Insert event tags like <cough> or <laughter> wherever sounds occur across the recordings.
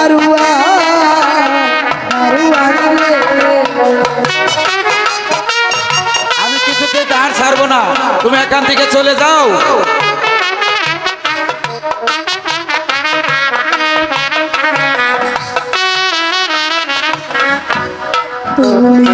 দারুয়া দারুয়া আমি কিছুতে দাঁড় ছাড়বো না। তুমি এখান থেকে চলে যাও। তুমি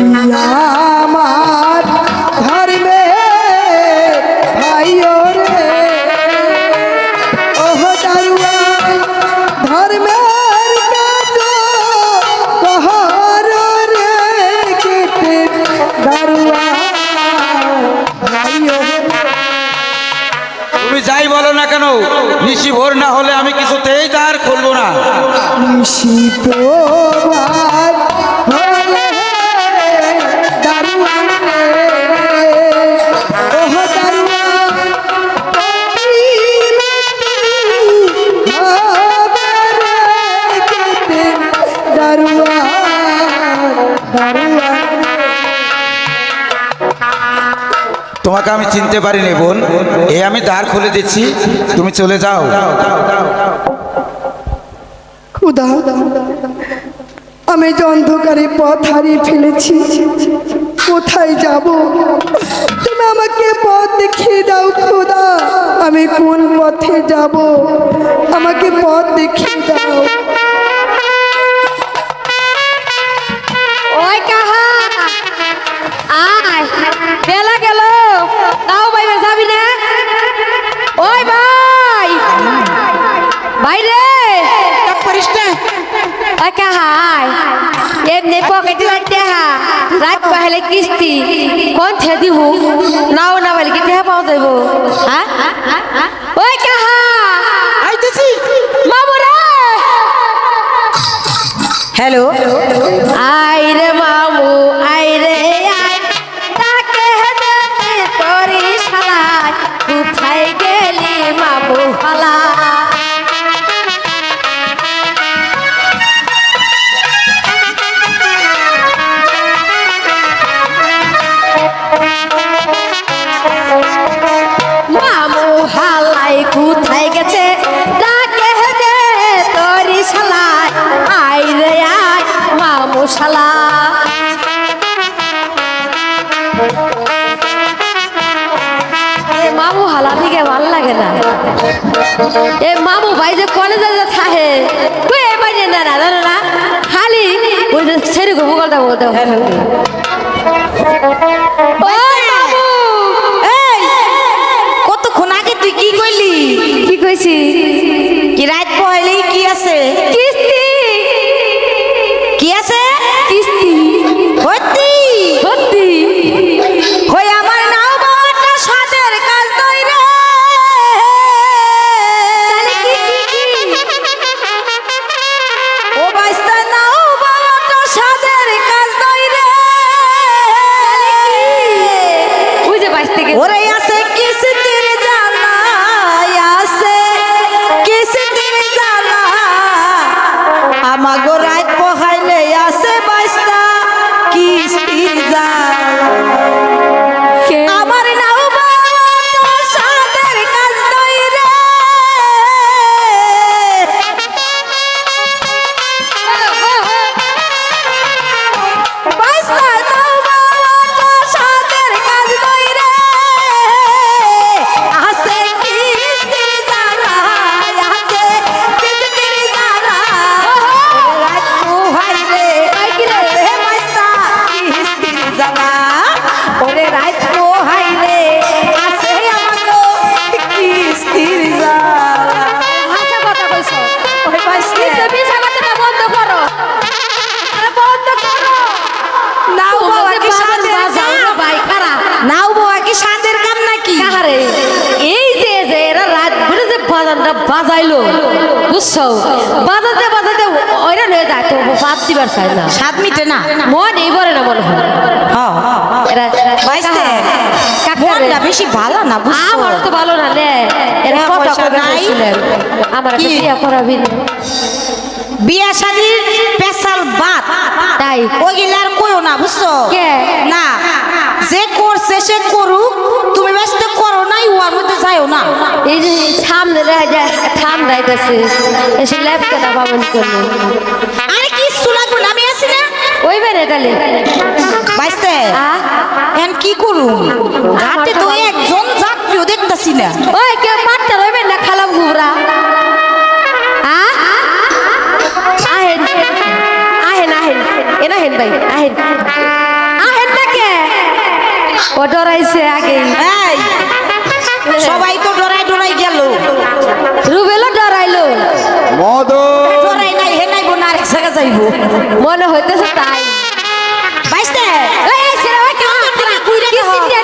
নিশি ভোর না হলে আমি কিছুতেই তার খুলবো না। তোমাকে আমি চিনতে পারিনি, বোন। এই আমি দ্বার খুলে দিচ্ছি। তুমি চলে যাও। খুদা, আমি যে অন্ধকারে পথ হারিয়ে ফেলেছি, কোথায় যাব? তুমি আমাকে পথ দেখিয়ে দাও, খুদা। আমি কোন পথে যাব? আমাকে পথ দেখিয়ে দাও। ওই হাই এমনি পকেটে হা রাত পাহলে কিস্তি কোন থে দিব নাও না বলে কি টেহা পাওয়া দেবো হ্যাঁ ওই কাহা আইতেছি মামুরা হ্যালো এ মামু ভাই যে কলেজে যে থাকে তুই এ বাইরে না না জানো না খালি ওই ছেড়ে গো বলতে বলতে। বাজাইলো বুঝছ? বাজাতে বাজাতে ওইরা হয়ে যায় তো বাদ দিবার চাই না। সাত মিটে না। মন এই বলে না মনে হয়। বেশি ভালো না বুঝছ? আমার তো ভালো না রে। এরা নাই? আমার? বিয়া করাবি না। বিয়া শাদির পেশাল বাদ তাই। ওইগুলা আর কইও না বুঝছ? কে? না। এই যে সামনে ঠান্ডা আইতাছে এসে ল্যাপ কেটা পাবন করল। আরে কি আমি আছি না? ওই বেরে তাহলে বাইস্তে? এখন কি করুম? ঘাটে তো একজন যাত্রীও দেখতাছি না। ওই কেউ পাটটা রইবেন না খালাম ঘুরা আহেন আহেন আহেন। হেন ভাই আহেন। আহেন না কে ও ডরাইছে আগে সবাই তো ডরাই ডরাই গেল রুবেলও ডরাইলো। মদন। ডরাই নাই হে নাই বোন আরেক জায়গা যাইব। মনে হইতেছে তাই। বাইস্তে এই, ভাই, কেমন। কিস্তি দিয়ে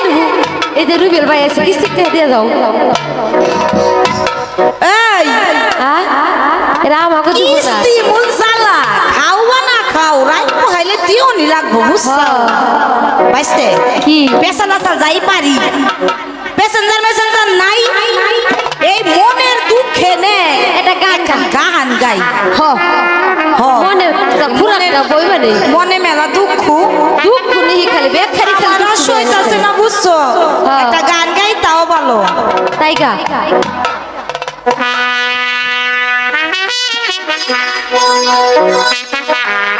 এই যে রুবেল ভাই আছে কিস্তিতে দিয়ে যাও। এই। আ? এরা আমাকে দিব না। কিস্তি মন সালা খাও বা না খাও রাত খাইলে দিও নি লাগবো বুঝছ? বাইস্তে কি? পেছন আসাল যাই পারি। প্যাসেঞ্জার মেসেঞ্জার নাই। গান গাই হ হ। মনে মনে মেলা দুঃখ। দুঃখ নেই খালি বেখারি খালি। না বুঝছ? হ্যাঁ। একটা গান গাই তাও ভালো। তাই গা? বাইস্তে <laughs>